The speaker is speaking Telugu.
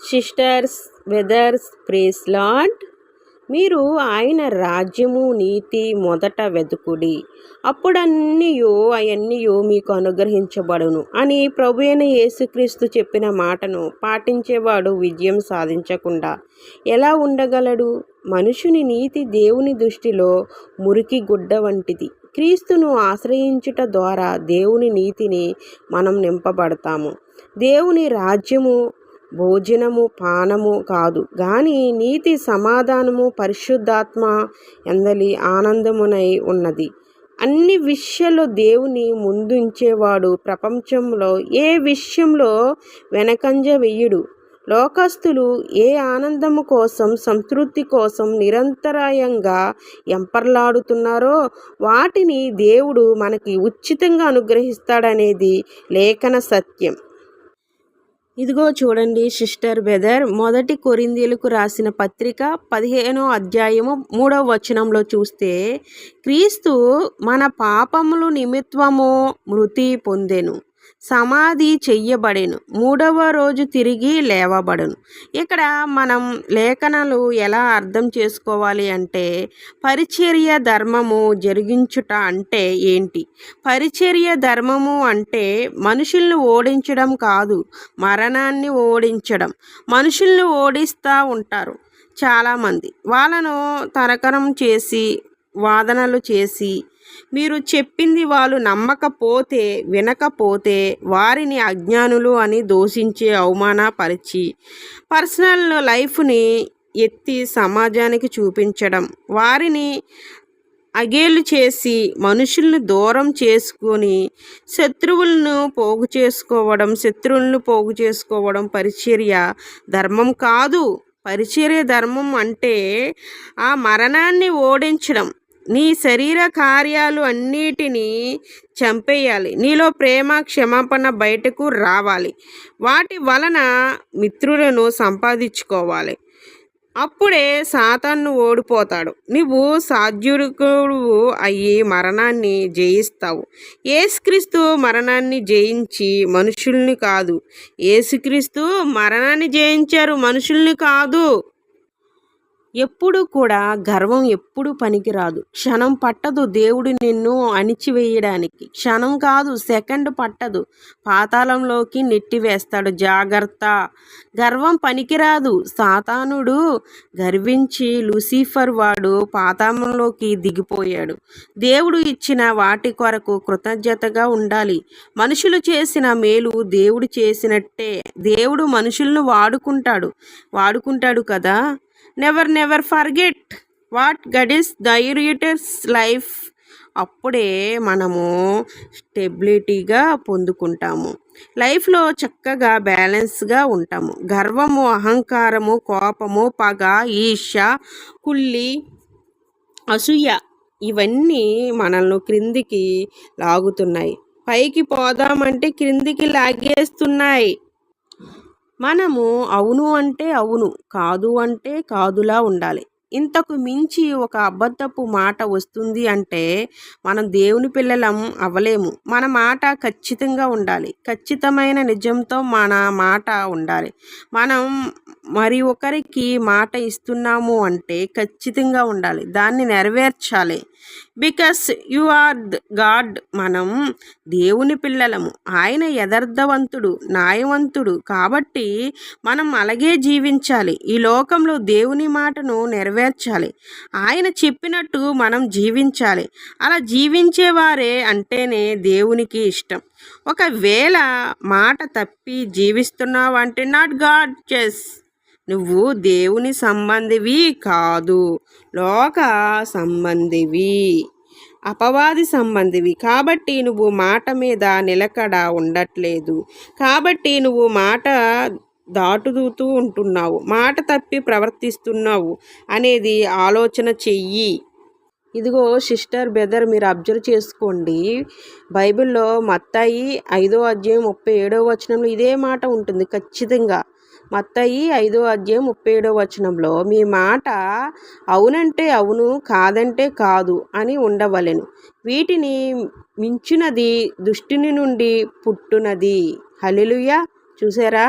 సిస్టర్స్ వెదర్స్ ప్రేస్ లాడ్ మీరు ఆయన రాజ్యము నీతి మొదట వెతుకుడి అప్పుడన్నీయో అవన్నీయో మీకు అనుగ్రహించబడును. అని ప్రభు అయిన యేసుక్రీస్తు చెప్పిన మాటను పాటించేవాడు విజయం సాధించకుండా ఎలా ఉండగలడు? మనుషుని నీతి దేవుని దృష్టిలో మురికి గుడ్డ వంటిది. క్రీస్తును ఆశ్రయించుట ద్వారా దేవుని నీతిని మనం నింపబడతాము. దేవుని రాజ్యము భోజనము పానము కాదు. గాని నీతి సమాధానము పరిశుద్ధాత్మ ఎందలి ఆనందమునై ఉన్నది. అన్ని విషయాల్లో దేవుని ముందుంచేవాడు ప్రపంచంలో ఏ విషయంలో వెనకంజ వెయ్యుడు. లోకస్తులు ఏ ఆనందము కోసం సంతృప్తి కోసం నిరంతరాయంగా ఎంపర్లాడుతున్నారో వాటిని దేవుడు మనకి ఉచితంగా అనుగ్రహిస్తాడనేది లేఖన సత్యం. ఇదిగో చూడండి సిస్టర్ బెదర్ మొదటి కొరిందీలకు రాసిన పత్రిక పదిహేనో అధ్యాయము మూడవ వచనంలో చూస్తే క్రీస్తు మన పాపములు నిమిత్వము మృతి పొందెను. సమాధి చెయ్యబడెను. మూడవ రోజు తిరిగి లేవబడను. ఇక్కడ మనం లేఖనాలు ఎలా అర్థం చేసుకోవాలి అంటే పరిచర్య ధర్మము జరిగించుట అంటే ఏంటి? పరిచర్య ధర్మము అంటే మనుషుల్ని ఓడించడం కాదు మరణాన్ని ఓడించడం. మనుషుల్ని ఓడిస్తూ ఉంటారు చాలామంది. వాళ్ళను తరకరం చేసి వాదనలు చేసి మీరు చెప్పింది వాళ్ళు నమ్మకపోతే వినకపోతే వారిని అజ్ఞానులు అని దూషించే అవమానపరిచి పర్సనల్ లైఫ్ని ఎత్తి సమాజానికి చూపించడం వారిని అగేలు చేసి మనుషుల్ని దూరం చేసుకొని శత్రువులను పోగు చేసుకోవడం శత్రువులను పోగు చేసుకోవడం పరిచర్య ధర్మం కాదు. పరిచర్య ధర్మం అంటే ఆ మరణాన్ని ఓడించడం. నీ శరీర కార్యాలు అన్నిటినీ చంపేయాలి. నీలో ప్రేమ క్షమాపణ బయటకు రావాలి. వాటి వలన మిత్రులను సంపాదించుకోవాలి. అప్పుడే సాతాన్ను ఓడిపోతాడు. నువ్వు సాధ్యుడుకుడు అయ్యి మరణాన్ని జయిస్తావు. ఏసుక్రీస్తు మరణాన్ని జయించి మనుషుల్ని కాదు. ఏసుక్రీస్తు మరణాన్ని జయించారు మనుషుల్ని కాదు. ఎప్పుడు కూడా గర్వం ఎప్పుడు పనికిరాదు. క్షణం పట్టదు దేవుడు నిన్ను అణిచివేయడానికి. క్షణం కాదు సెకండ్ పట్టదు. పాతాళంలోకి నెట్టివేస్తాడు. జాగ్రత్త. గర్వం పనికిరాదు. సాతానుడు గర్వించి లూసిఫర్ వాడు పాతాళంలోకి దిగిపోయాడు. దేవుడు ఇచ్చిన వాటి కొరకు కృతజ్ఞతగా ఉండాలి. మనుషులు చేసిన మేలు దేవుడు చేసినట్టే. దేవుడు మనుషులను వాడుకుంటాడు. వాడుకుంటాడు కదా? Never never forget what god is దైరియటర్స్ life అప్పుడే మనము స్టెబిలిటీగా పొందుకుంటాము. లైఫ్లో చక్కగా బ్యాలెన్స్గా ఉంటాము. గర్వము అహంకారము కోపము పగ ఈర్ష కుళ్ళి అసూయ ఇవన్నీ మనల్ని క్రిందికి లాగుతున్నాయి. పైకి పోదామంటే క్రిందికి లాగేస్తున్నాయి. మనము అవును అంటే అవును కాదు అంటే కాదులా ఉండాలి. ఇంతకు మించి ఒక అబద్ధపు మాట వస్తుంది అంటే మనం దేవుని పిల్లలం అవ్వలేము. మన మాట ఖచ్చితంగా ఉండాలి. ఖచ్చితమైన నిజంతో మన మాట ఉండాలి. మనం మరి ఒకరికి మాట ఇస్తున్నాము అంటే ఖచ్చితంగా ఉండాలి. దాన్ని నెరవేర్చాలి. బికాస్ యు ఆర్ గాడ్ మనం దేవుని పిల్లలము. ఆయన యథార్థవంతుడు న్యాయవంతుడు. కాబట్టి మనం అలాగే జీవించాలి. ఈ లోకంలో దేవుని మాటను నెరవేర్చాలి. ఆయన చెప్పినట్టు మనం జీవించాలి. అలా జీవించేవారే అంటేనే దేవునికి ఇష్టం. ఒకవేళ మాట తప్పి జీవిస్తున్నావు అంటే నాట్ గాడ్ చెస్ నువ్వు దేవుని సంబంధివి కాదు లోక సంబంధివి అపవాది సంబంధివి. కాబట్టి నువ్వు మాట మీద నిలకడ ఉండట్లేదు. కాబట్టి నువ్వు మాట దాటుతూ ఉంటున్నావు. మాట తప్పి ప్రవర్తిస్తున్నావు అనేది ఆలోచన చెయ్యి. ఇదిగో సిస్టర్ బెదర్ మీరు అబ్జర్వ్ చేసుకోండి. బైబిల్లో మత్తాయి ఐదో అధ్యాయం ముప్పై ఏడో వచనంలో ఇదే మాట ఉంటుంది ఖచ్చితంగా. మత్తయి ఐదో అధ్యాయం ముప్పై ఏడో వచనంలో మీ మాట అవునంటే అవును కాదంటే కాదు అని ఉండవలెను. వీటిని మించినది దుష్టిని నుండి పుట్టునది. హలిలుయ చూసారా